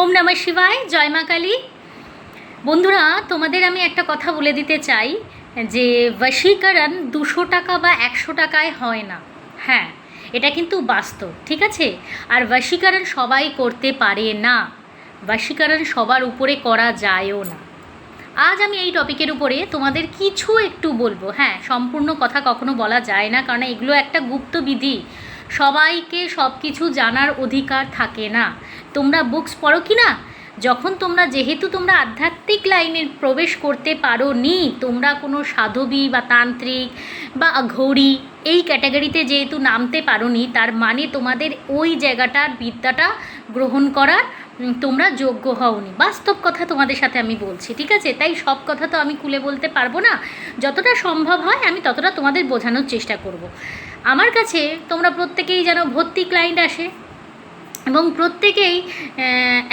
ওম নমঃ শিবায়, জয় মা কালী। বন্ধুরা, তোমাদের আমি একটা কথা বলে দিতে চাই যে বশীকরণ দুশো টাকা বা একশো টাকায় হয় না। হ্যাঁ এটা কিন্তু বাস্তব, ঠিক আছে? আর বশীকরণ সবাই করতে পারে না। বশীকরণ সবার উপরে করা যায়ও না। আজ আমি এই টপিকের উপরে তোমাদের কিছু একটু বলব। হ্যাঁ সম্পূর্ণ কথা কখনো বলা যায় না, কারণ এগুলো একটা গুপ্ত বিধি। সবাইকে সব কিছু জানার অধিকার থাকে না। তোমরা বুকস পড়ো কি না? যখন তোমরা যেহেতু তোমরা আধ্যাত্মিক লাইনে প্রবেশ করতে পারো নি, তোমরা কোনো সাধবী বা তান্ত্রিক বা ঘড়ি এই ক্যাটাগরিতে যেহেতু নামতে পারো নি, তার মানে তোমাদের ওই জায়গাটার বিদ্যাটা গ্রহণ করার তোমরা যোগ্য হওনি বাস্তব কথা তোমাদের সাথে আমি বলছি, ঠিক আছে? তাই সব কথা তো আমি খুলে বলতে পারব না। যতটা সম্ভব হয় আমি ততটা তোমাদের বোঝানোর চেষ্টা করব। আমার কাছে তোমরা প্রত্যেকেই যেন ভর্তি ক্লায়েন্ট আসে এবং প্রত্যেকেই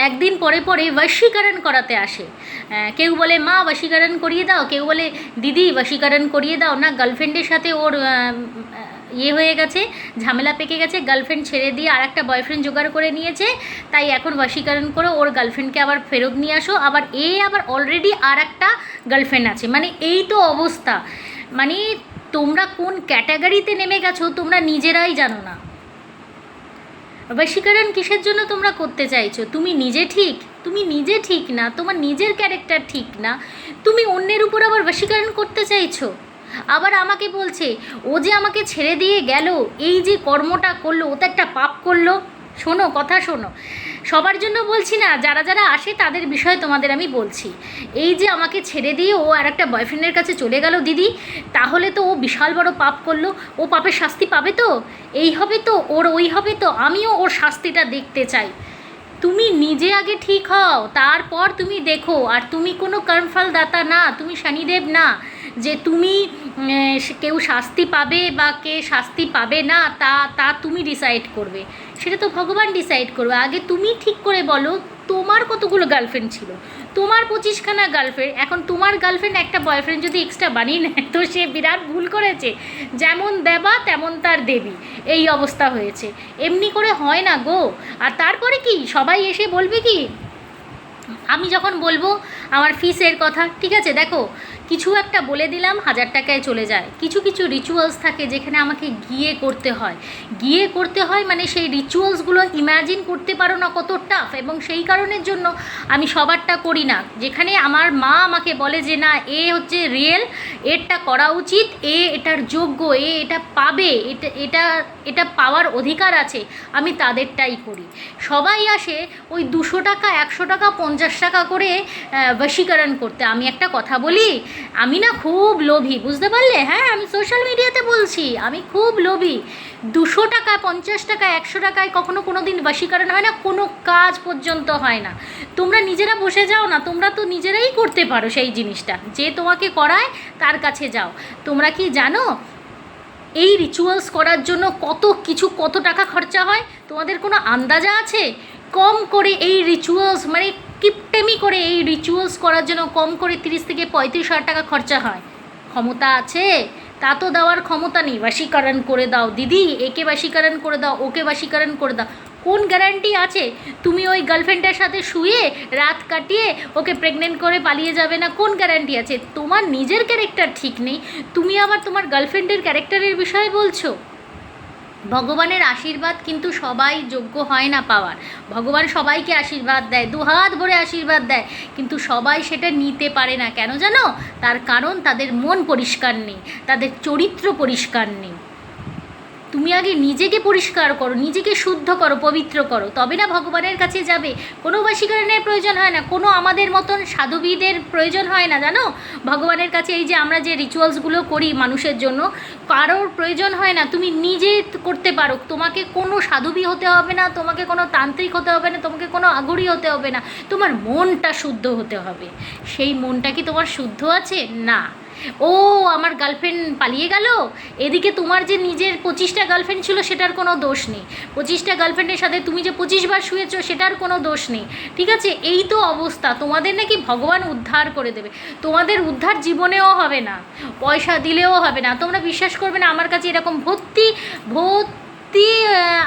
একদিন পরে পরে বশীকরণ করাতে আসে। কেউ বলে, মা, বশীকরণ করিয়ে দাও। কেউ বলে, দিদি, বশীকরণ করিয়ে দাও। না গার্লফ্রেন্ডের সাথে ওর ইয়ে হয়ে গেছে, ঝামেলা পেকে গেছে গার্লফ্রেন্ড ছেড়ে দিয়ে আর একটা বয়ফ্রেন্ড জোগাড় করে নিয়েছে। তাই এখন বশীকরণ করে, ওর গার্লফ্রেন্ডকে আবার ফেরত নিয়ে আসো। আবার এ আবার অলরেডি আর একটা গার্লফ্রেন্ড আছে। মানে এই তো অবস্থা। মানে তোমরা কোন ক্যাটাগরিতে নেমে গেছো, তোমরা নিজেরাই জানো না। বশীকরণ কিসের জন্য তোমরা করতে চাইছো? তুমি নিজে ঠিক? তুমি নিজে ঠিক না, তোমার নিজের ক্যারেক্টার ঠিক না, তুমি অন্যের উপর আবার বশীকরণ করতে চাইছো? আবার আমাকে বলছে, ও যে আমাকে ছেড়ে দিয়ে গেল, এই যে কর্মটা করল, ও তো একটা পাপ করল। শোনো, কথা শোনো। সবার জন্য বলছি না, যারা যারা আসে তাদের বিষয়ে তোমাদের আমি বলছি। এই যে আমাকে ছেড়ে দিয়ে ও আর একটা বয়ফ্রেন্ডের কাছে চলে গেল দিদি, তাহলে তো ও বিশাল বড় পাপ করল। ও পাপের শাস্তি পাবে তো? এই হবে তো, ওর ওই হবে তো, আমিও ওর শাস্তিটা দেখতে চাই। তুমি নিজে আগে ঠিক হও, তারপর তুমি দেখো। আর তুমি কোনো কর্মফল দাতা না, তুমি শনিদেব না। যে তুমি কেউ শাস্তি পাবে বা কে শাস্তি পাবে না, তা তা তুমি ডিসাইড করবে। সেটা তো ভগবান ডিসাইড করবে। আগে তুমি ঠিক করে বলো, তোমার কতগুলো গার্লফ্রেন্ড ছিল? তোমার পঁচিশখানা গার্লফ্রেন্ড এখন তোমার গার্লফ্রেন্ড একটা বয়ফ্রেন্ড যদি এক্সট্রা বানিয়ে নেয়, তো সে বিরাট ভুল করেছে। যেমন দেবা, তেমন তার দেবী। এই অবস্থা হয়েছে। এমনি করে হয় না গো। আর তারপরে কি? সবাই এসে বলবে কি? আমি যখন বলব, আমার ফিসের কথা, ঠিক আছে? দেখো কিছু একটা বলে দিলাম, হাজার টাকায় চলে যায়। কিছু কিছু রিচুয়ালস থাকে যেখানে আমাকে গিয়ে করতে হয়। গিয়ে করতে হয় মানে সেই রিচুয়ালসগুলো ইম্যাজিন করতে পারো না কত টাফ এবং সেই কারণের জন্য আমি সবারটা করি না। যেখানে আমার মা আমাকে বলে যে, না, এ হচ্ছে রিয়েল এরটা করা উচিত, এ এটার যোগ্য, এ এটা পাবে, এটা এটা এটা পাওয়ার অধিকার আছে। আমি তাদেরটাই করি। সবাই আসে ওই দুশো টাকা, একশো টাকা, পঞ্চাশ টাকা করে বশীকরণ করতে। আমি একটা কথা বলি আমি না খুব লোভী, বুঝতে পারলে? হ্যাঁ আমি সোশ্যাল মিডিয়াতে বলছি, আমি খুব লোভী। দুশো টাকা, পঞ্চাশ টাকা, একশো টাকায় কখনো কোনো দিন বশীকরণ হয় না, কোনো কাজ পর্যন্ত হয় না। তোমরা নিজেরা বসে যাও না, তোমরা তো নিজেরাই করতে পারো সেই জিনিসটা। যে তোমাকে করায়, তার কাছে যাও। তোমরা কি জানো, এই রিচুয়ালস করার জন্য কত কিছু, কত টাকা খরচা হয়? তোমাদের কোনো আন্দাজা আছে? কম করে এই রিচুয়ালস মানে কিপটেমি করে এই রিচুয়ালস করার জন্য কম করে তিরিশ থেকে পঁয়ত্রিশ হাজার টাকা খরচা হয়। ক্ষমতা আছে, তা তো দেওয়ার ক্ষমতা নেই। বাসীকরণ করে দাও, দিদি, একে বাসীকরণ করে দাও, ওকে বাসীকরণ করে দাও। কোন গ্যারান্টি আছে? তুমি ওই গার্লফ্রেন্ডের সাথে শুয়ে রাত কাটিয়ে ওকে প্রেগনেন্ট করে পালিয়ে যাবে না? কোন গ্যারান্টি আছে? তোমার নিজের ক্যারেক্টার ঠিক নেই। তুমি আবার তোমার গার্লফ্রেন্ডের ক্যারেক্টারের বিষয়ে বলছো। ভগবানের আশীর্বাদ কিন্তু সবাই যোগ্য হয় না পাওয়ার। ভগবান সবাইকে আশীর্বাদ দেয়, দু হাত ভরে আশীর্বাদ দেয়, কিন্তু সবাই সেটা নিতে পারে না। কেন জানো? তার কারণ তাদের মন পরিষ্কার নেই, তাদের চরিত্র পরিষ্কার নেই। তুমি আগে নিজেকে পরিষ্কার করো, নিজেকে শুদ্ধ করো, পবিত্র করো। তবে না ভগবানের কাছে যাবে। কোনো বশীকরণের প্রয়োজন হয় না, কোনো আমাদের মতন সাধুবিদের প্রয়োজন হয় না, জানো? ভগবানের কাছে এই যে আমরা যে রিচুয়ালসগুলো করি মানুষের জন্য, কারোর প্রয়োজন হয় না, তুমি নিজে করতে পারো। তোমাকে কোনো সাধুবি হতে হবে না, তোমাকে কোনো তান্ত্রিক হতে হবে না, তোমাকে কোনো আগরি হতে হবে না। তোমার মনটা শুদ্ধ হতে হবে। সেই মনটা কি তোমার শুদ্ধ আছে? না। ও, আমার গার্লফ্রেন্ড পালিয়ে গেল? এদিকে তোমার যে নিজের পঁচিশটা গার্লফ্রেন্ড ছিল, সেটার কোনো দোষ নেই। পঁচিশটা গার্লফ্রেন্ডের সাথে তুমি যে পঁচিশ বার শুয়েছো, সেটার কোনো দোষ নেই। ঠিক আছে? এই তো অবস্থা। তোমাদের নাকি ভগবান উদ্ধার করে দেবে। তোমাদের উদ্ধার জীবনেও হবে না। পয়সা দিলেও হবে না। তোমরা বিশ্বাস করবে না, আমার কাছে এরকম ভর্তি ভর্তি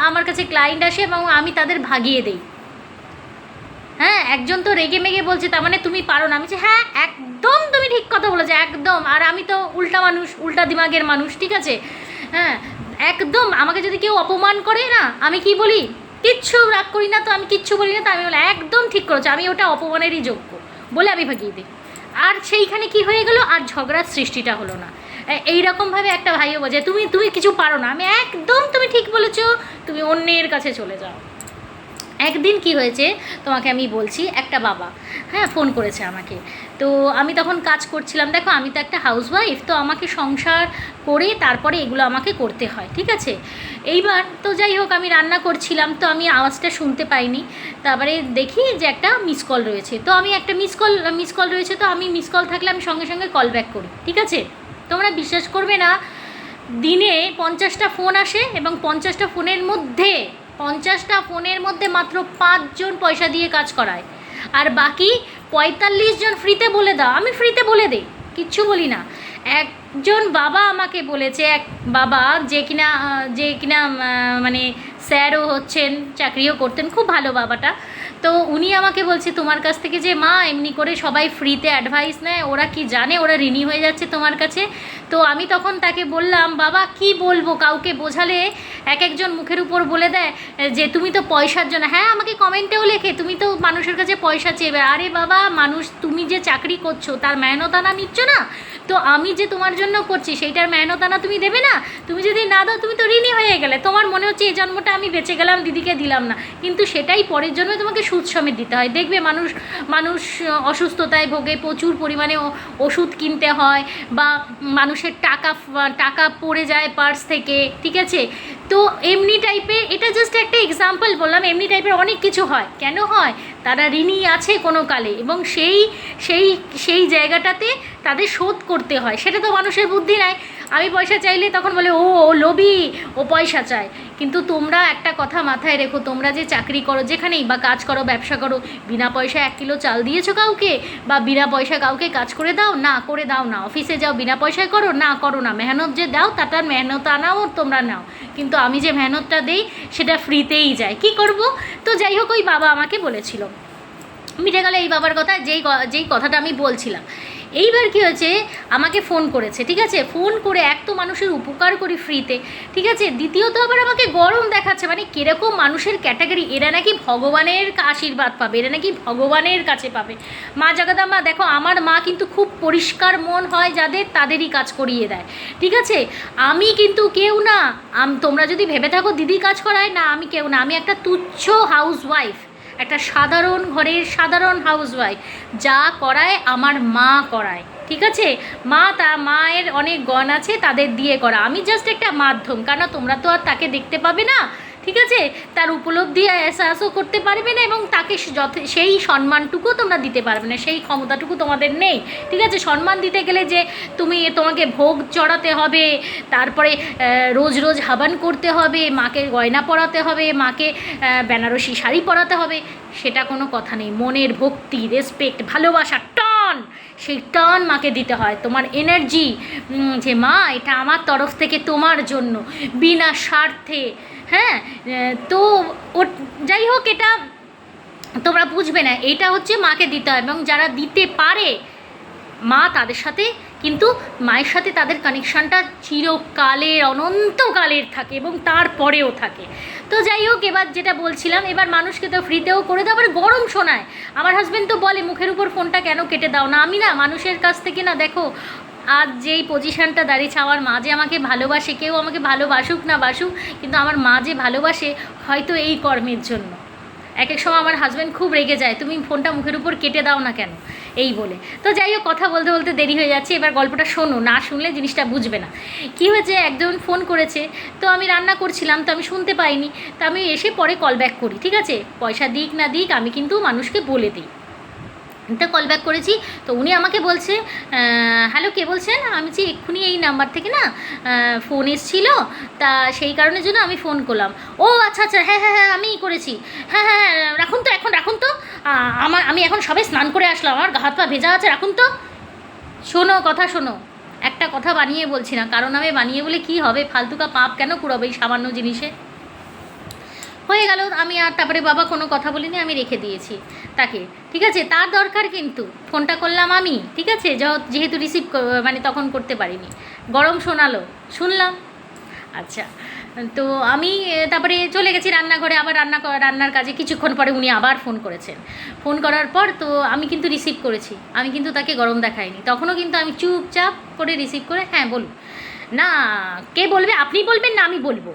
আমার কাছে ক্লায়েন্ট আসে এবং আমি তাদের ভাগিয়ে দেই। হ্যাঁ একজন তো রেগে মেগে বলছে, তার মানে তুমি পারো না। আমি বলছি হ্যাঁ একদম তুমি ঠিক কথা বলেছ, একদম। আর আমি তো উল্টা মানুষ, উল্টা দিমাগের মানুষ, ঠিক আছে? হ্যাঁ একদম। আমাকে যদি কেউ অপমান করে না, আমি কি বলি? কিচ্ছু রাগ করি না তো, আমি কিচ্ছু বলি না তো, আমি বলি, একদম ঠিক করেছ। আমি ওটা অপমানেরই যোগ্য, বলে আমি ভাগিয়ে দিই। আর সেইখানে কি হয়ে গেল? আর ঝগড়ার সৃষ্টিটা হলো না। এইরকমভাবে একটা ভাইও বোঝে তুমি তুমি কিছু পারো না। আমি, একদম তুমি ঠিক বলেছ। তুমি অন্যের কাছে চলে যাও। একদিন কি হয়েছে, তোমাকে আমি বলছি, একটা বাবা হ্যাঁ ফোন করেছে আমাকে। তো আমি তখন কাজ করছিলাম, দেখো আমি তো একটা হাউসওয়াইফ তো আমাকে সংসার করে তারপরে এগুলো আমাকে করতে হয়, ঠিক আছে? এইবার তো যাই হোক, আমি রান্না করছিলাম, তো আমি আওয়াজটা শুনতে পাইনি। তারপরে দেখি যে একটা মিস কল রয়েছে, তো আমি একটা মিস কল মিস কল রয়েছে, তো আমি মিস কল থাকলে আমি সঙ্গে সঙ্গে কল ব্যাক করি, ঠিক আছে? তোমরা বিশ্বাস করবে না, দিনে পঞ্চাশটা ফোন আসে এবং পঞ্চাশটা ফোনের মধ্যে পঞ্চাশটা ফোনের মধ্যে মাত্র পাঁচজন পয়সা দিয়ে কাজ করায়। আর বাকি পঁয়তাল্লিশ জন ফ্রিতে বলে দাও, আমি ফ্রিতে বলে দিই, কিচ্ছু বলি না। একজন বাবা আমাকে বলেছে, এক বাবা যে কিনা যে কিনা মানে স্যারও হচ্ছেন, চাকরিও করতেন, খুব ভালো বাবাটা। তো উনি আমাকে বলছে, তোমার কাছ থেকে যে মা, এমনি করে সবাই ফ্রিতে অ্যাডভাইস নেয়, ওরা কি জানে? ওরা ঋণী হয়ে যাচ্ছে তোমার কাছে? তো আমি তখন তাকে বললাম, বাবা, কি বলব? কাউকে বোঝালে এক একজন মুখের উপর বলে দেয় যে, তুমি তো পয়সার জন্য হ্যাঁ আমাকে কমেন্টেও লেখে, তুমি তো মানুষের কাছে পয়সা চেয়ে আরে বাবা, মানুষ, তুমি যে চাকরি করছ, তার মেহনতানা নিচ্ছ না? তো আমি যে তোমার জন্য করছি, সেইটার মেহনতানা তুমি দেবে না? তুমি যদি না দাও, তুমি তো ঋণী হয়ে গেলে। তোমার মনে হচ্ছে, এই জন্মটা আমি বেঁচে গেলাম, দিদিকে দিলাম না। কিন্তু সেটাই পরের জন্য তোমাকে সুদ সমেত দিতে হয়। দেখবে মানুষ মানুষ অসুস্থতায় ভোগে, প্রচুর পরিমাণে ওষুধ কিনতে হয় বা মানুষের টাকা টাকা পড়ে যায় পার্স থেকে, ঠিক আছে? তো এমনি টাইপের এটা জাস্ট একটা এক্সাম্পল বললাম, এমনি টাইপের অনেক কিছু হয়। কেন হয়? তারা ঋণী আছে কোনো কালে এবং সেই সেই সেই জায়গাটাতে তাদের শোধ করতে হয়। সেটা তো মানুষের বুদ্ধি নাই। আমি পয়সা চাইলে তখন বলে, ও ও লোভী, ও পয়সা চায়। কিন্তু তোমরা একটা কথা মাথায় রেখো, তোমরা যে চাকরি করো, যেখানেই বা কাজ করো, ব্যবসা করো, বিনা পয়সা এক কিলো চাল দিয়েছ কাউকে? বা বিনা পয়সা কাউকে কাজ করে দাও? না, করে দাও না। অফিসে যাও, বিনা পয়সায় করো? না করো না। মেহনত যে দাও, তাটার মেহনত আনাও, তোমরা নাও। কিন্তু আমি যে মেহনতটা দেই, সেটা ফ্রিতেই যায়। কি করব? তো যাই হোক, ওই বাবা আমাকে বলেছিল। মিটে গেল এই বাবার কথা, যেই যেই কথাটা আমি বলছিলাম। এইবার কি হয়েছে? আমাকে ফোন করেছে, ঠিক আছে? ফোন করে এক তো মানুষের উপকার করি ফ্রিতে ঠিক আছে? দ্বিতীয়ত আবার আমাকে গরম দেখাচ্ছে মানে কীরকম মানুষের ক্যাটাগরি এরা নাকি ভগবানের আশীর্বাদ পাবে, এরা নাকি ভগবানের কাছে পাবে। মা জগদাম্মা, দেখো, আমার মা কিন্তু খুব পরিষ্কার মন হয় যাদের, তাদেরই কাজ করিয়ে দেয়, ঠিক আছে? আমি কিন্তু কেউ না তোমরা যদি ভেবে থাকো, দিদি কাজ করায় না, আমি কেউ না, আমি একটা তুচ্ছ হাউস ওয়াইফ একটা সাধারণ ঘরের সাধারণ হাউসওয়াইফ যা করায়, আমার মা করায়। ঠিক আছে? মা তা, মায়ের অনেক গণ আছে, তাদের দিয়ে করা। আমি জাস্ট একটা মাধ্যম, কেন তোমরা তো আর তাকে দেখতে পাবে না? ঠিক আছে? তার উপলব্ধি এহসাসও করতে পারবে না এবং তাকে সেই সম্মানটুকু তোমরা দিতে পারবে না, সেই ক্ষমতাটুকু তোমাদের নেই। ঠিক আছে? সম্মান দিতে গেলে যে তুমি তোমাকে ভোগ চড়াতে হবে, তারপরে রোজ রোজ হাবান করতে হবে, মাকে গয়না পরাতে হবে, মাকে বেনারসি শাড়ি পরাতে হবে, সেটা কোনো কথা নেই। মনের ভক্তি রেসপেক্ট ভালোবাসা টন সেই টন মাকে দিতে হয়। তোমার এনার্জি যে মা, এটা আমার তরফ থেকে তোমার জন্য। বিনা স্বার্থে হ্যাঁ তো ও, যাই হোক এটা তোমরা বুঝবে না, এটা হচ্ছে মাকে দিতে হয় এবং যারা দিতে পারে, মা তাদের সাথে কিন্তু মায়ের সাথে তাদের কানেকশানটা চিরকালের, অনন্তকালের থাকে এবং তারপরেও থাকে। তো যাই হোক, এবার যেটা বলছিলাম, এবার মানুষকে তো ফ্রিতেও করে দাও, আবার গরম শোনায়। আমার হাজব্যান্ড তো বলে, মুখের উপর ফোনটা কেন কেটে দাও না? আমি না, মানুষের কাছ থেকে না, দেখো আজ যেই পজিশানটা দাঁড়িয়েছে, আমার মা যে আমাকে ভালোবাসে, কেউ আমাকে ভালোবাসুক না বাসুক, কিন্তু আমার মা যে ভালোবাসে, হয়তো এই কর্মের জন্য। এক এক সময় আমার হাজব্যান্ড খুব রেগে যায়, তুমি ফোনটা মুখের উপর কেটে দাও না কেন? এই বলে। তো যাই হোক, কথা বলতে বলতে দেরি হয়ে যাচ্ছে, এবার গল্পটা শোনো, না শুনলে জিনিসটা বুঝবে না। কী হয়েছে, একজন ফোন করেছে, তো আমি রান্না করছিলাম, তো আমি শুনতে পাইনি, তো আমি এসে পরে কল ব্যাক করি, ঠিক আছে? পয়সা দিক না দিক, আমি কিন্তু মানুষকে বলে দিই। তা কল ব্যাক করেছি, তো উনি আমাকে বলছে হ্যালো কে বলছেন? আমি যে এক্ষুনি এই নাম্বার থেকে না ফোন এসেছিল, তা সেই কারণের জন্য আমি ফোন করলাম। ও আচ্ছা আচ্ছা হ্যাঁ হ্যাঁ হ্যাঁ আমিই করেছি। হ্যাঁ হ্যাঁ হ্যাঁ রাখুন তো, এখন রাখুন তো। আমার আমি এখন সবে স্নান করে আসলাম, আমার গা হাত পা ভেজা আছে, রাখুন তো। শোনো, কথা শোনো, একটা কথা বানিয়ে বলছি না, কারণ আমি বানিয়ে বলে কি হবে? ফালতুকা পাপ কেন কুড়াবে এই সামান্য জিনিসে? হয়ে গেল, আমি আর তারপরে বাবা কোনো কথা বলিনি, আমি রেখে দিয়েছি তাকে। ঠিক আছে? তার দরকার কিন্তু। ফোনটা করলাম আমি, ঠিক আছে? যেহেতু রিসিভ মানে তখন করতে পারিনি। গরম শোনালো, শুনলাম। আচ্ছা তো আমি তারপরে চলে গেছি রান্নাঘরে, আবার রান্না রান্নার কাজে। কিছুক্ষণ পরে উনি আবার ফোন করেছেন। ফোন করার পর তো আমি কিন্তু রিসিভ করেছি। আমি কিন্তু তাকে গরম দেখাইনি। তখনও কিন্তু আমি চুপচাপ করে রিসিভ করে হ্যাঁ বলুন। না, কে বলবে? আপনি বলবেন না, আমি বলব।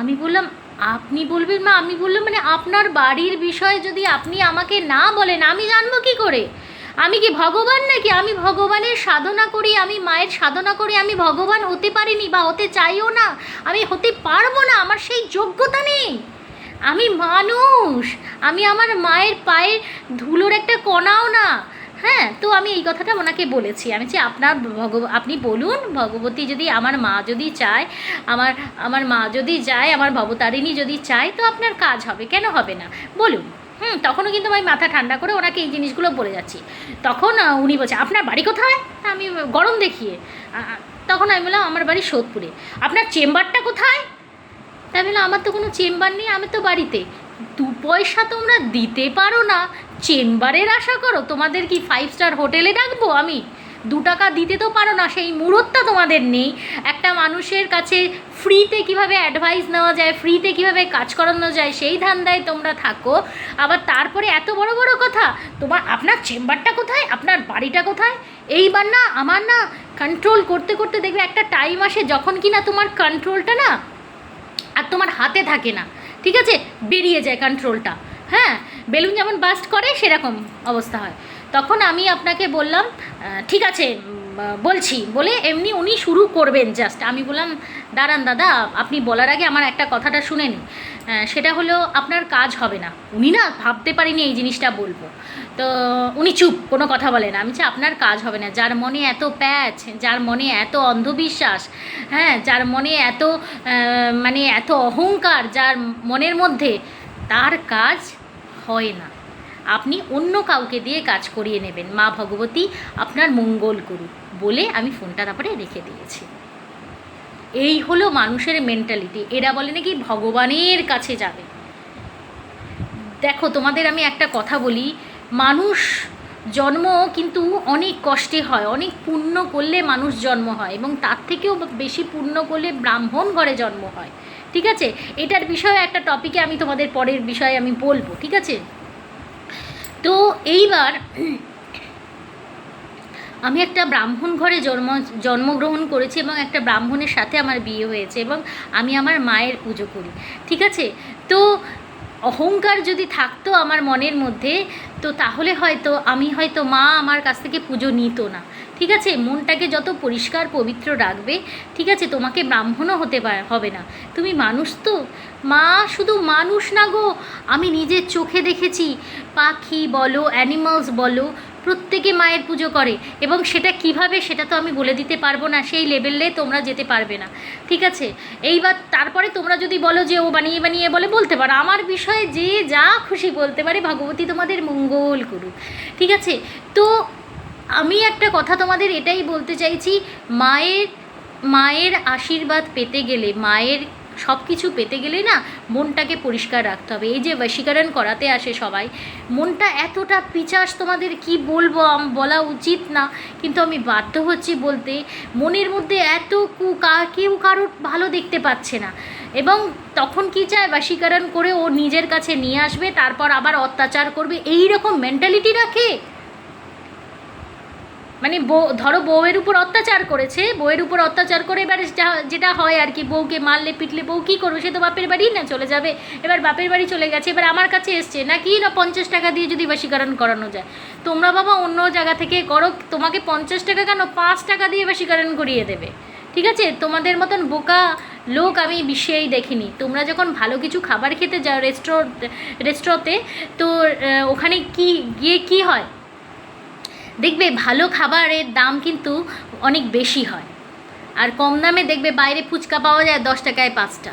আমি বললাম আপনি বলবেন মা, আমি বললাম মানে আপনার বাড়ির বিষয়ে যদি আপনি আমাকে না বলেন, আমি জানব কি করে? আমি কি ভগবান নাকি? আমি ভগবানের সাধনা করি, আমি মায়ের সাধনা করি, আমি ভগবান হতে পারিনি বা হতে চাইও না, আমি হতে পারব না, আমার সেই যোগ্যতা নেই। আমি মানুষ, আমি আমার মায়ের পায়ের ধুলোর একটা কণাও না হ্যাঁ তো আমি এই কথাটা ওনাকে বলেছি। আমি যে আপনার ভগব, আপনি বলুন, ভগবতী যদি আমার মা যদি চায়, আমার আমার মা যদি যায়, আমার ভবতারিণী যদি চায়, তো আপনার কাজ হবে, কেন হবে না? বলুন। হুম, তখনও কিন্তু আমি মাথা ঠান্ডা করে ওনাকে এই জিনিসগুলো বলে যাচ্ছি। তখন উনি বলছে, আপনার বাড়ি কোথায়? আমি গরম দেখিয়ে তখন আমি বললাম, আমার বাড়ি সোদপুরে। আপনার চেম্বারটা কোথায়? তাই বললাম, আমার তো কোনো চেম্বার নেই, আমি তো বাড়িতে। দু পয়সা তোমরা দিতে পারো না। চেম্বারের আশা করো? তোমাদের কি ফাইভ স্টার হোটেলে ডাকবো আমি? দু টাকা দিতে তো পারো না, সেই মুহূর্তটা তোমাদের নেই। একটা মানুষের কাছে ফ্রিতে কীভাবে অ্যাডভাইস নেওয়া যায় ফ্রিতে কীভাবে কাজ করানো যায়, সেই ধান্দায় তোমরা থাকো। আবার তারপরে এত বড় বড় কথা, তোমার আপনার চেম্বারটা কোথায়? আপনার বাড়িটা কোথায়? এইবার না, আমার না কন্ট্রোল করতে করতে দেখবে একটা টাইম আসে যখন কি না তোমার কন্ট্রোলটা না আর তোমার হাতে থাকে না। ঠিক আছে? বেরিয়ে যায় কন্ট্রোলটা হ্যাঁ বেলুন যেমন বাস্ট করে, সেরকম অবস্থা হয়। তখন আমি আপনাকে বললাম ঠিক আছে বলছি, বলে এমনি উনি শুরু করবেন জাস্ট আমি বললাম, দাঁড়ান দাদা, আপনি বলার আগে আমার একটা কথাটা শুনে নিন। সেটা হলো আপনার কাজ হবে না। উনি না ভাবতে পারিনি এই জিনিসটা বলব। তো উনি চুপ, কোনো কথা বলে না। আমি চাই আপনার কাজ হবে না। যার মনে এত প্যাচ, যার মনে এত অন্ধবিশ্বাস হ্যাঁ যার মনে এত মানে এত অহংকার, যার মনের মধ্যে, তার কাজ হয় না। আপনি অন্য কাউকে দিয়ে কাজ করিয়ে নেবেন। মা ভগবতী আপনার মঙ্গল করুক বলে আমি ফোনটা তারপরে রেখে দিয়েছি। এই হলো মানুষের মেন্টালিটি এরা বলে নাকি ভগবানের কাছে যাবে। দেখো, তোমাদের আমি একটা কথা বলি। মানুষ জন্ম কিন্তু অনেক কষ্টে হয়, অনেক পুণ্য করলে মানুষ জন্ম হয় এবং তার থেকেও বেশি পুণ্য করলে ব্রাহ্মণ ঘরে জন্ম হয়। ঠিক আছে? এটার বিষয়ে একটা টপিকে আমি তোমাদের পরের বিষয়ে আমি বলব, ঠিক আছে? তো এইবার আমি একটা ব্রাহ্মণ ঘরে জন্ম, জন্মগ্রহণ করেছি এবং একটা ব্রাহ্মণের সাথে আমার বিয়ে হয়েছে এবং আমি আমার মায়ের পুজো করি, ঠিক আছে? তো অহংকার যদি থাকতো আমার মনের মধ্যে, তো তাহলে হয়তো আমি হয়তো মা আমার কাছ থেকে পুজো নিত না। ঠিক আছে, মনটাকে যত পরিষ্কার, পবিত্র রাখবে, ঠিক আছে, তোমাকে ব্রাহ্মণও হতে হবে না। তুমি মানুষ তো? মা, শুধু মানুষ না গো, আমি নিজের চোখে দেখেছি। পাখি বলো অ্যানিমালস বলো, প্রত্যেকে মায়ের পুজো করে এবং সেটা কীভাবে সেটা তো আমি বলে দিতে পারব না, সেই লেভেলে তোমরা যেতে পারবে না। ঠিক আছে? এইবার তারপরে তোমরা যদি বলো যে ও বানিয়ে বানিয়ে বলে, বলতে পারো। আমার বিষয়ে যে যা খুশি বলতে পারে, ভগবতী তোমাদের মঙ্গল করুক। ঠিক আছে? তো আমি একটা কথা তোমাদের এটাই বলতে চাইছি, মায়ের মায়ের আশীর্বাদ পেতে গেলে, মায়ের সব কিছু পেতে গেলে না মনটাকে পরিষ্কার রাখতে হবে। এই যে বশীকরণ করাতে আসে সবাই, মনটা এতটা পিচাস তোমাদের কি বলব বলা উচিত না। কিন্তু আমি বাধ্য হচ্ছি বলতে, মনের মধ্যে এত কু, কা, কেউ কারোর ভালো দেখতে পাচ্ছে না। এবং তখন কি চায়? বশীকরণ করে ও নিজের কাছে নিয়ে আসবে, তারপর আবার অত্যাচার করবে। এই রকম মেন্টালিটি রাখে। মানে বউ, ধরো বউয়ের উপর অত্যাচার করেছে, বউয়ের উপর অত্যাচার করে এবার যেটা হয় আর কি, বউকে মারলে, পিটলে বউ কী করবে? সে তো বাপের বাড়ি না, চলে যাবে। এবার বাপের বাড়ি চলে গেছে, এবার আমার কাছে এসছে না কি না পঞ্চাশ টাকা দিয়ে যদি বাসীকরণ করানো যায়? তোমরা বাবা অন্য জায়গা থেকে করো, তোমাকে পঞ্চাশ টাকা কেন? পাঁচ টাকা দিয়ে বাসীকরণ করিয়ে দেবে। ঠিক আছে? তোমাদের মতন বোকা লোক আমি বিশ্বেই দেখিনি। তোমরা যখন ভালো কিছু খাবার খেতে যাও রেস্টো রেস্টুরেন্টে তো ওখানে কি, গিয়ে কি হয়? দেখবে ভালো খাবারের দাম কিন্তু অনেক বেশি হয়। আর কম দামে দেখবে বাইরে ফুচকা পাওয়া যায় দশ টাকায় পাঁচটা।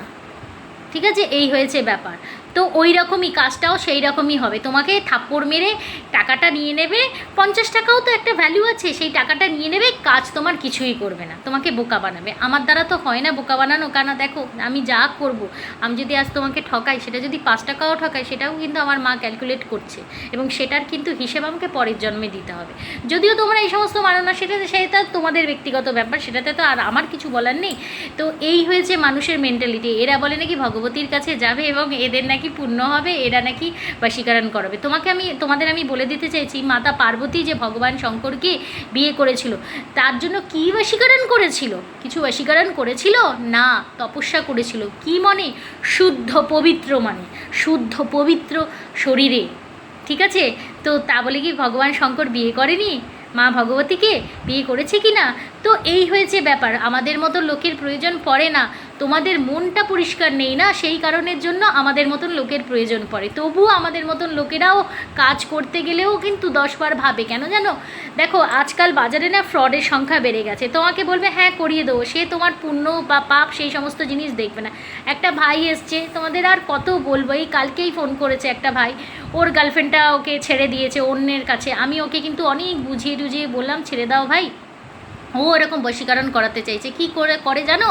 ঠিক আছে? এই হয়েছে ব্যাপার। তো ওই রকমই, কাজটাও সেই রকমই হবে। তোমাকে থাপ্পড় মেরে টাকাটা নিয়ে নেবে, পঞ্চাশ টাকাও তো একটা ভ্যালু আছে, সেই টাকাটা নিয়ে নেবে, কাজ তোমার কিছুই করবে না। তোমাকে বোকা বানাবে। আমার দ্বারা তো হয় না বোকা বানানো কেন দেখো, আমি যা করব, আমি যদি আজ তোমাকে ঠকাই, সেটা যদি পাঁচ টাকাও ঠকাই, সেটাও কিন্তু আমার মা ক্যালকুলেট করছে এবং সেটার কিন্তু হিসেব আমাকে পরের জন্মে দিতে হবে। যদিও তোমরা এই সমস্ত মানো না সেটা সেটা তোমাদের ব্যক্তিগত ব্যাপার, সেটাতে তো আর আমার কিছু বলার নেই। তো এই হয়েছে মানুষের মেন্টালিটি এরা বলে নাকি ভগবতীর কাছে যাবে এবং এদের নাকি পুণ্য হবে? এরা নাকি বশীকরণ করাবে। তোমাকে আমি, তোমাদের আমি বলে দিতে চাইছি, মাতা পার্বতী যে ভগবান শঙ্করকে বিয়ে করেছিল, তার জন্য কী বশীকরণ করেছিল? কিছু বশীকরণ করেছিল? না, তপস্যা করেছিল। কি মনে? শুদ্ধ পবিত্র মানে। শুদ্ধ পবিত্র শরীরে। ঠিক আছে? তো তা বলে কি ভগবান শঙ্কর বিয়ে করেনি? মা ভগবতীকে বিয়ে করেছে কি না তো এই হয়েছে ব্যাপার। আমাদের মতো লোকের প্রয়োজন পড়ে না। তোমাদের মনটা পরিষ্কার নেই না, সেই কারণের জন্য আমাদের মতন লোকের প্রয়োজন পড়ে। তবুও আমাদের মতন লোকেরাও কাজ করতে গেলেও কিন্তু দশবার ভাবে। কেন জানো? দেখো, আজকাল বাজারে না ফ্রডের সংখ্যা বেড়ে গেছে। তোমাকে বলবে হ্যাঁ করিয়ে দেবো। সে তোমার পুণ্য বা পাপ সেই সমস্ত জিনিস দেখবে না। একটা ভাই এসছে, তোমাদের আর কত বলব? এই কালকেই ফোন করেছে একটা ভাই। ওর গার্লফ্রেন্ডটা ওকে ছেড়ে দিয়েছে অন্যের কাছে। আমি ওকে কিন্তু অনেক বুঝিয়ে টুঝিয়ে বললাম, ছেড়ে দাও ভাই। ও এরকম বশীকরণ করাতে চাইছে। কি করে করে জানো?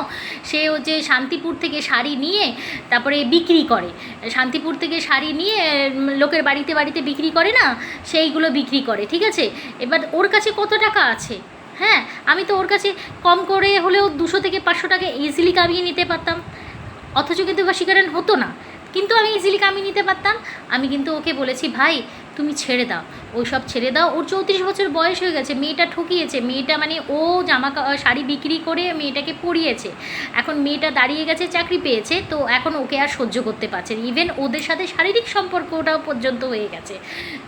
সে হচ্ছে শান্তিপুর থেকে শাড়ি নিয়ে তারপরে বিক্রি করে। শান্তিপুর থেকে শাড়ি নিয়ে লোকের বাড়িতে বাড়িতে বিক্রি করে না, সেইগুলো বিক্রি করে, ঠিক আছে? এবার ওর কাছে কত টাকা আছে? হ্যাঁ আমি তো ওর কাছে কম করে হলেও দুশো থেকে পাঁচশো টাকা ইজিলি কামিয়ে নিতে পারতাম। অথচ কিন্তু বশীকরণ হতো না। কিন্তু আমি ইজিলি কামিয়ে নিতে পারতাম। আমি কিন্তু ওকে বলেছি, ভাই, তুমি ছেড়ে দাও। ওই সব ছেড়ে দাও। ওর চৌত্রিশ বছর বয়স হয়ে গেছে। মেয়েটা ঠকিয়েছে। মেয়েটা মানে ও জামা শাড়ি বিক্রি করে মেয়েটাকে পরিয়েছে এখন মেয়েটা দাঁড়িয়ে গেছে, চাকরি পেয়েছে। তো এখন ওকে আর সহ্য করতে পারছে ইভেন ওদের সাথে শারীরিক সম্পর্কটাও পর্যন্ত হয়ে গেছে।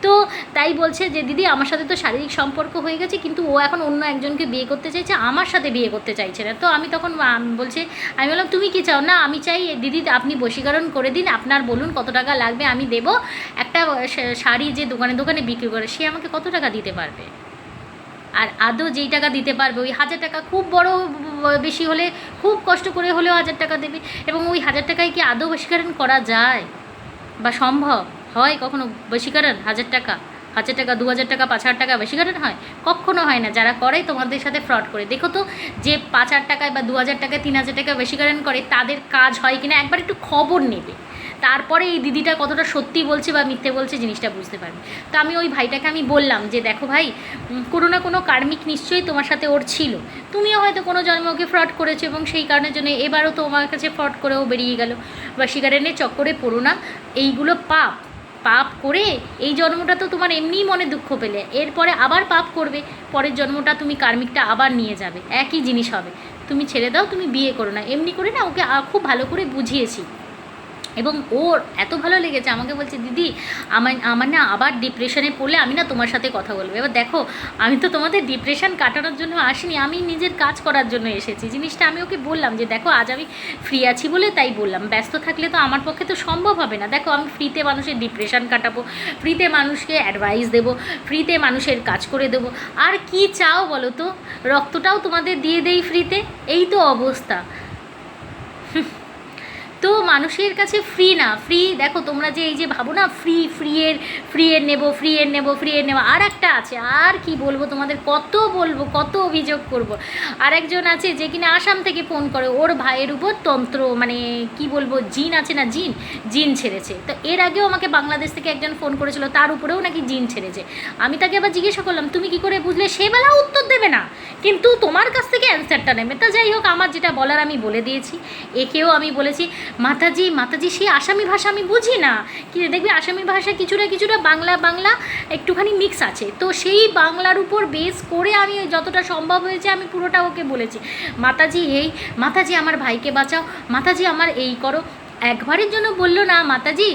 তো তাই বলছে যে, দিদি, আমার সাথে তো শারীরিক সম্পর্ক হয়ে গেছে, কিন্তু ও এখন অন্য একজনকে বিয়ে করতে চাইছে, আমার সাথে বিয়ে করতে চাইছে না। তো আমি তখন বলছে, আমি বললাম, তুমি কি চাও? না, আমি চাই, দিদি, আপনি বশীকরণ করে দিন। আপনার বলুন কত টাকা লাগবে, আমি দেব। একটা শাড়ি যে দোকানে দোকানে বিক্রি করে, সে আমাকে কত টাকা দিতে পারবে? আর আদৌ যেই টাকা দিতে পারবে, ওই হাজার টাকা খুব বড়, বেশি হলে, খুব কষ্ট করে হলেও হাজার টাকা দেবে। এবং ওই হাজার টাকায় কি আদৌ বশীকরণ করা যায়? বা সম্ভব? হয় কখনো বশীকরণ? হাজার টাকা? হাজার টাকা, দু হাজার টাকা, পাঁচ হাজার টাকা বশীকরণ হয়? কখনো হয় না। যারা করে, তোমাদের সাথে ফ্রড করে। দেখো তো, যে পাঁচ হাজার টাকায় বা দু হাজার টাকায়, তিন হাজার টাকা বশীকরণ করে, তাদের কাজ হয় কিনা? একবার একটু খবর নেবে। তারপরে এই দিদিটা কতটা সত্যি বলছে বা মিথ্যে বলছে জিনিসটা বুঝতে পারবে তো আমি ওই ভাইটাকে আমি বললাম যে, দেখো ভাই কোনো না কোনো কার্মিক নিশ্চয়ই তোমার সাথে ওর ছিল। তুমিও হয়তো কোনো জন্মে ওকে ফ্রড করেছ এবং সেই কারণের জন্য এবারও তোমার কাছে ফ্রড করেও বেরিয়ে গেল। বা শিকারেনের চক্করে পড়ো না। এইগুলো পাপ। পাপ করে এই জন্মটা তো তোমার এমনিই মনে দুঃখ পেলে। এরপরে আবার পাপ করবে। পরের জন্মটা তুমি কার্মিকটা আবার নিয়ে যাবে। একই জিনিস হবে। তুমি ছেড়ে দাও, তুমি বিয়ে করো না। এমনি করে না, ওকে খুব ভালো করে বুঝিয়েছি। এবং ওর এত ভালো লেগেছে, আমাকে বলছে, দিদি আমার আমার না আবার ডিপ্রেশনে পড়লে আমি না তোমার সাথে কথা বলব। এবার দেখো, আমি তো তোমাদের ডিপ্রেশন কাটানোর জন্য আসিনি, আমি নিজের কাজ করার জন্য এসেছি। জিনিসটা আমি ওকে বললাম যে, দেখো, আজ আমি ফ্রি আছি বলে তাই বললাম, ব্যস্ত থাকলে তো আমার পক্ষে তো সম্ভব হবে না। দেখো, আমি ফ্রিতে মানুষের ডিপ্রেশন কাটাবো ফ্রিতে মানুষকে অ্যাডভাইস দেবো ফ্রিতে মানুষের কাজ করে দেবো। আর কি চাও বলো তো? রক্তটাও তোমাদের দিয়ে দেই ফ্রিতে এই তো অবস্থা। তো মানুষের কাছে ফ্রি না ফ্রি দেখো তোমরা যে এই যে ভাবো না ফ্রি ফ্রি এর ফ্রি এর নেব ফ্রি এর নেব ফ্রি এর নেব, আর একটা আছে, আর কি বলব তোমাদের, কত বলব, কত অভিযোগ করব। আর একজন আছে যে কিনা আসাম থেকে ফোন করে, ওর ভাইয়ের উপর তন্ত্র মানে কি বলব, জিন আছে না জিন জিন ছেড়েছে। তো এর আগেও আমাকে বাংলাদেশ থেকে একজন ফোন করেছিল, তার উপরেও নাকি জিন ছেড়েছে। আমি তাকে আবার জিজ্ঞাসা করলাম, তুমি কি করে বুঝলে? সে বেলা উত্তর দেবে না। কিন্তু তোমার কাছ থেকে অ্যান্সারটা নেবে। তা যাই হোক, আমার যেটা বলার আমি বলে দিয়েছি। একেও আমি বলেছি, মাতাজি মাতাজি সেই আসামি ভাষা আমি বুঝি না। কি দেখবি, আসামি ভাষা কিছুটা কিছুটা বাংলা বাংলা, একটুখানি মিক্স আছে। তো সেই বাংলার উপর বেস করে আমি যতটা সম্ভব হয়েছে আমি পুরোটা ওকে বলেছি। মাতাজি এই মাতাজি, আমার ভাইকে বাঁচাও। মাতাজি, আমার এই করো। একবারের জন্য বলল না, মাতাজি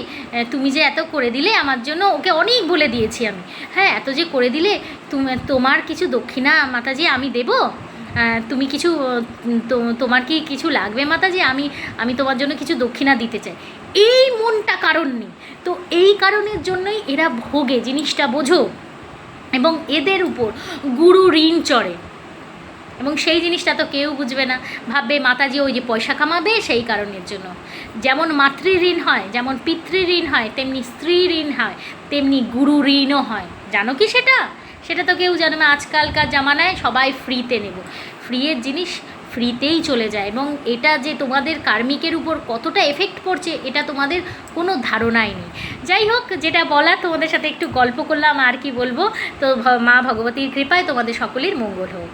তুমি যে এত করে দিলে আমার জন্য ওকে অনেক বলে দিয়েছি আমি। হ্যাঁ এত যে করে দিলে, তুমি, তোমার কিছু দক্ষিণা মাতাজি আমি দেবো? তুমি কিছু তোমার কি কিছু লাগবে মাতাজি? আমি আমি তোমার জন্য কিছু দক্ষিণা দিতে চাই। এই মনটা কারণ নেই। তো এই কারণের জন্যই এরা ভোগে, জিনিসটা বোঝো। এবং এদের উপর গুরু ঋণ চড়ে। এবং সেই জিনিসটা তো কেউ বুঝবে না। ভাববে মাতাজি ওই যে পয়সা কামাবে, সেই কারণের জন্য। যেমন মাতৃ ঋণ হয়, যেমন পিতৃ ঋণ হয়, তেমনি স্ত্রী ঋণ হয়, তেমনি গুরু ঋণও হয়। জানো কি সেটা? সেটা তো কেউ জানে না। আজকালকার জামানায় সবাই ফ্রিতে নেব। ফ্রিয়ের জিনিস ফ্রিতেই চলে যায় এবং এটা যে তোমাদের কার্মিকের উপর কতটা এফেক্ট পড়ছে, এটা তোমাদের কোনো ধারণাই নেই। যাই হোক, যেটা বলা তোমাদের সাথে একটু গল্প করলাম, আর কি বলব? তো মা ভগবতীর কৃপায় তোমাদের সকলের মঙ্গল হোক।